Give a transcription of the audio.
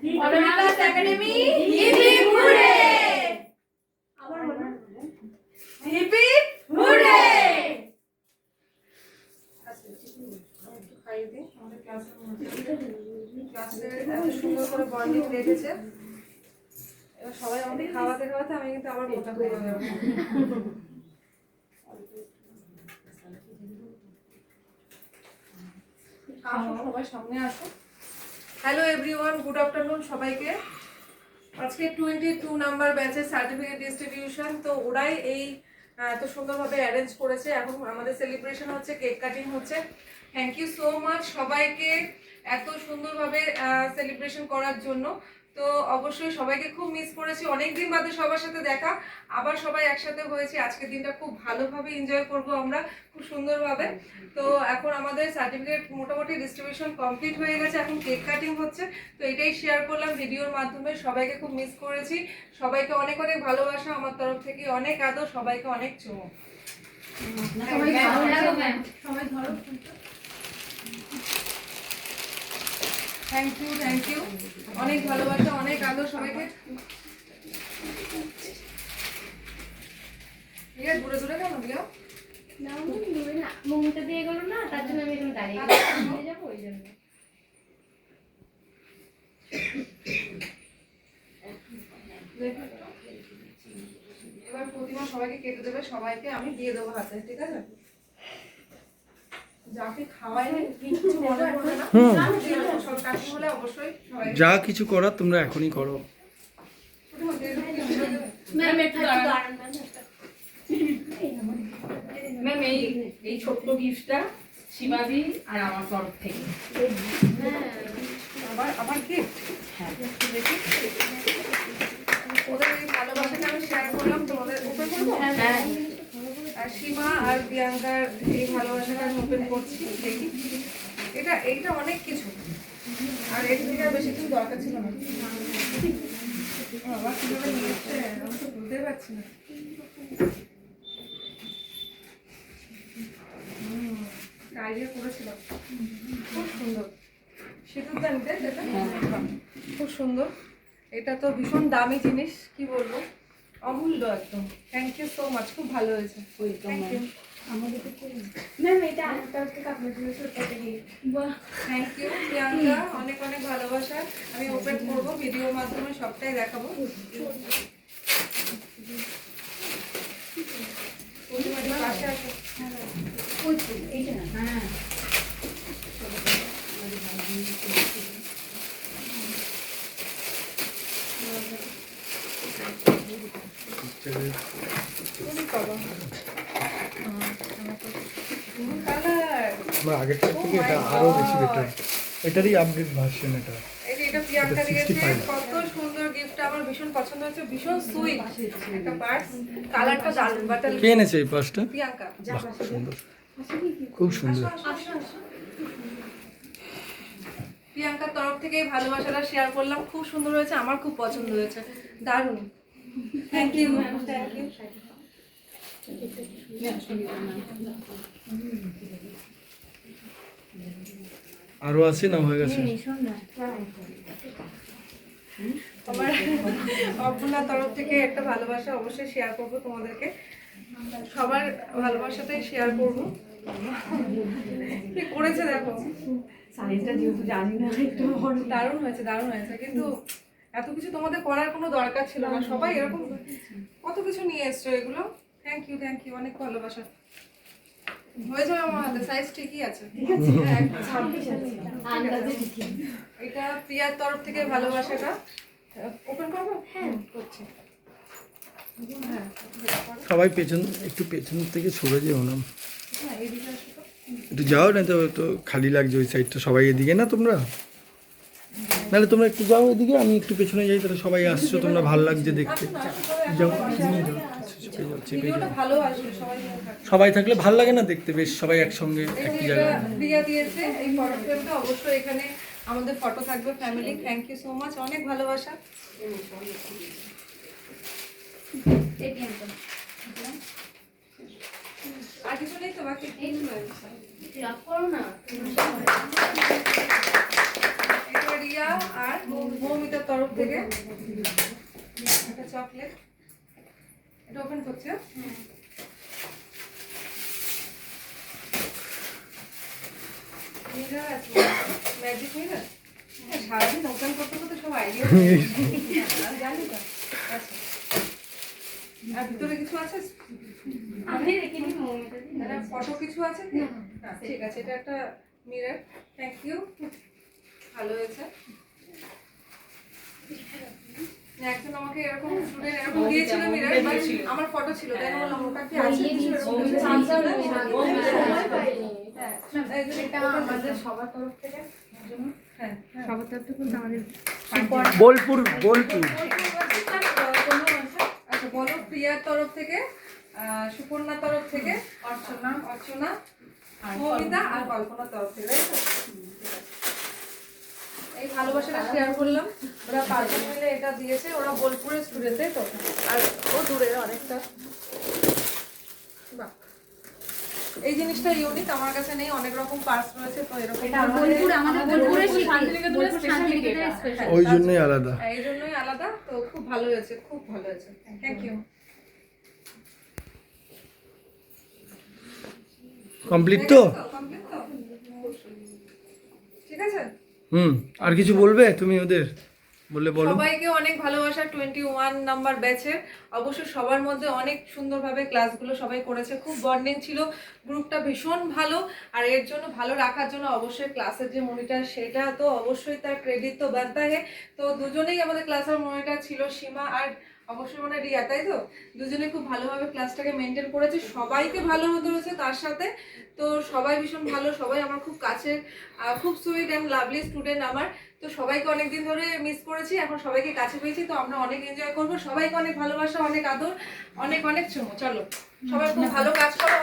Anamika's academy hippie হুরে আবার hippie হুরে এবার সবাই আমাকে খাওয়াতে খাওয়াতে আমি কিন্তু আবার মোটা হয়ে যাব। সবাই সামনে আসো। হ্যালো এভরিওয়ান গুড আফটারনুন সবাইকে। আজকে টোয়েন্টি টু নাম্বার ব্যাচের সার্টিফিকেট ডিস্ট্রিবিউশন তো ওরাই এই এত সুন্দরভাবে অ্যারেঞ্জ করেছে। এখন আমাদের সেলিব্রেশন হচ্ছে কেক কাটিং হচ্ছে। থ্যাংক ইউ সো মাচ সবাইকে এত সুন্দরভাবে সেলিব্রেশন করার জন্য। তো অবশ্যই সবাইকে খুব মিস করেছি। অনেক দিন বাদে সবার সাথে দেখা। আবার সবাই একসাথে হয়েছে। আজকের দিনটা খুব ভালোভাবে এনজয় করব আমরা, খুব সুন্দরভাবে। তো এখন আমাদের সার্টিফিকেট মোটামুটি ডিস্ট্রিবিউশন কমপ্লিট হয়ে গেছে। এখন কেক কাটিং হচ্ছে। তো এটাই শেয়ার করলাম ভিডিওর মাধ্যমে। সবাইকে খুব মিস করেছি। সবাইকে অনেক অনেক ভালোবাসা। আমার তরফ থেকে অনেক আদর। সবাইকে অনেক চুমো। সবাই ধরো থ্যাংক ইউ থ্যাংক ইউ অনেক ভালোবাসা অনেক আদর সবাইকে। দূরে দূরে কেন দিয়া না দূরে দিয়ে গেলো না তার জন্য আমি এখানে দাঁড়িয়ে যাব ওই জন্য। এবার প্রতিমা সবাইকে কেটে দেবে সবাইকে আমি দিয়ে দেবো হাতে ঠিক আছে? যা কিছু করার তোমরা এখনই করো। ম্যাম এই এই ছোট্ট গিফটটা শিবাদি আর আমার তরফ থেকে। আবার আবার গিফট হ্যাঁ। ওদের ভালোবাসাটা আমি শেয়ার করলাম তোমাদের করব? হ্যাঁ সীমা আর প্রিয়াঙ্কার এই ভালোবাসাটা ওপেন করছি দেখি। এটা এইটা অনেক কিছু। আর এর থেকে বেশি কিছু দরকার ছিল না। বাবা কীভাবে নিয়ে এসছে আমি তো বুঝতে পারছি না। আইডিয়া করেছিলাম খুব সুন্দর। সিঁদুর দানিতে যেটা খুব সুন্দর। এটা তো ভীষণ দামি জিনিস কি বলব? অমূল্য একদম। থ্যাংক ইউ সো মাচ খুব ভালো হয়েছে। থ্যাংক ইউ ম্যাম এটা আমার তরফ থেকে আপনার জন্য ছোট্ট বাহ। Thank you Priyanka. অনেক অনেক ভালোবাসা। আমি ওপেন করব ভিডিওর মাধ্যমে সবটাই দেখাবো। পূর্ণিমাদি পাশে হ্যাঁ তুমি করো। হুম, colour। আমার আগেরটার থেকে এটা আরও বেশি বেটার এটারই আপডেট ভার্সন এটা। এটা প্রিয়াঙ্কা দিয়েছে কত সুন্দর আমার ভীষণ পছন্দ হয়েছে ভীষণ সুইট একটা পার্স কালারটা দারুণ বাটাল কে এনেছে এই পার্সটা প্রিয়াঙ্কা সুন্দর। খুব সুন্দর। প্রিয়াঙ্কার তরফ থেকে ভালোবাসাটা শেয়ার করলাম। খুব সুন্দর হয়েছে আমার খুব পছন্দ হয়েছে। দারুণ। থ্যাংক ইউ থ্যাংক ইউ আরও আছে না? হয়ে গেছে। আমার অপর্ণার তরফ থেকে একটা ভালোবাসা অবশ্যই শেয়ার করব তোমাদেরকে। সবার ভালোবাসাটাই শেয়ার করব। কি করেছে দেখো? সাইজটা যেহেতু জানি না একটু দারুণ হয়েছে দারুণ হয়েছে। কিন্তু এত কিছু তোমাদের করার কোনো দরকার ছিল না। সবাই এরকম কত কিছু নিয়ে এসছো এগুলো? থ্যাংক ইউ থ্যাংক ইউ অনেক ভালোবাসা। হয়ে যাবে আমার হাতে সাইজ ঠিকই আছে। হ্যাঁ। এটা প্রিয়ার তরফ থেকে ভালোবাসাটা। ওপেন করব? হ্যাঁ। করছি। হ্যাঁ সবাই পেছন একটু পেছন থেকে সরে যেও না। হ্যাঁ। একটু যাও না তো তো খালি লাগছে ওই সাইডটা সবাই এদিকে না তোমরা? নাহলে তোমরা একটু যাও এদিকে আমি একটু পেছনে যাই তাহলে সবাই আসছো তোমরা ভালো লাগছে দেখতে। যাও। ভালো আসবে সবাই থাকলে ভালো লাগে না দেখতে বেশ সবাই একসঙ্গে একই জায়গায়। প্রিয়া দিয়েছে এই অবশ্যই এখানে আমাদের ফটো থাকবে family thank you so much অনেক ভালোবাসা। আর কিছু নেই তো বাকি না এটা রিয়া আর মৌমিতার তরফ থেকে? একটা চকলেট। এটা ওপেন করছে? ম্যাজিক মিরার সারাদিন ওপেন করতে করতে সব আইডিয়া জানি তো। আচ্ছা। আর ভিতরে কিছু আছে? আমি মৌমিতা মানে ফটো কিছু আছে? ঠিক আছে। এটা একটা মিরর থ্যাংক ইউ ভালো হয়েছে। একজন আমাকে এরকম স্টুডেন্ট এরকম দিয়েছিল মিরর আমার ফটো ছিল তাই কি আছে? হ্যাঁ, এই যে এটা আমাদের সবার তরফ থেকে। হ্যাঁ সবার তরফ থেকে আমাদের বোলপুর বোলপুর। আচ্ছা বলো প্রিয়ার তরফ থেকে সুপর্ণার তরফ থেকে অর্চনা। অর্চনা মৌমিতা আর কল্পনার তরফ থেকে তাই তো? এই ভালোবাসাটা শেয়ার করলাম। ওরা পাঁচজন মিলে এটা দিয়েছে ওরা স্টুডেন্ট তাই তো? আর ও দূরের অনেকটা। বাহ। এই জিনিসটা ইউনিক আমার কাছে নেই অনেক রকম পার্স রয়েছে তো এরকম বোলপুর আমাদের বোলপুরে শান্তিনিকেতনের বোলপুর স্পেশাল ওই জন্যই আলাদা। হ্যাঁ, এই জন্যই আলাদা তো খুব ভালো হয়েছে খুব ভালো হয়েছে। থ্যাংক ইউ কমপ্লিট তো? কমপ্লিট তো? ঠিক আছে? হুম, আর কিছু বলবে তুমি ওদের? বললে বলো। সবাইকে অনেক ভালোবাসা টোয়েন্টি ওয়ান নাম্বার ব্যাচের অবশ্য সবার মধ্যে অনেক সুন্দরভাবে ক্লাসগুলো সবাই করেছে। খুব বন্ডিং ছিল। গ্রুপটা ভীষণ ভালো। আর এর জন্য ভালো রাখার জন্য অবশ্যই ক্লাসের যে মনিটর সেটা তো অবশ্যই তার ক্রেডিট তো বানতা হে তো দুজনেই আমাদের ক্লাসের মনিটর ছিল সীমা আর অবশ্যই মানে রিয়া তাই তো? দুজনে খুব ভালোভাবে ক্লাসটাকে মেনটেন করেছে সবাইকে ভালো হতে হয়েছে তার সাথে। তো সবাই ভীষণ ভালো সবাই আমার খুব কাছের খুব সুইট অ্যান্ড লাভলি স্টুডেন্ট আমার। তো সবাইকে অনেকদিন ধরে মিস করেছি এখন সবাইকে কাছে পেয়েছি তো আমরা অনেক এনজয় করব। সবাইকে অনেক ভালোবাসা অনেক আদর অনেক অনেক চুমো। চলো সবাই খুব ভালো কাজ করো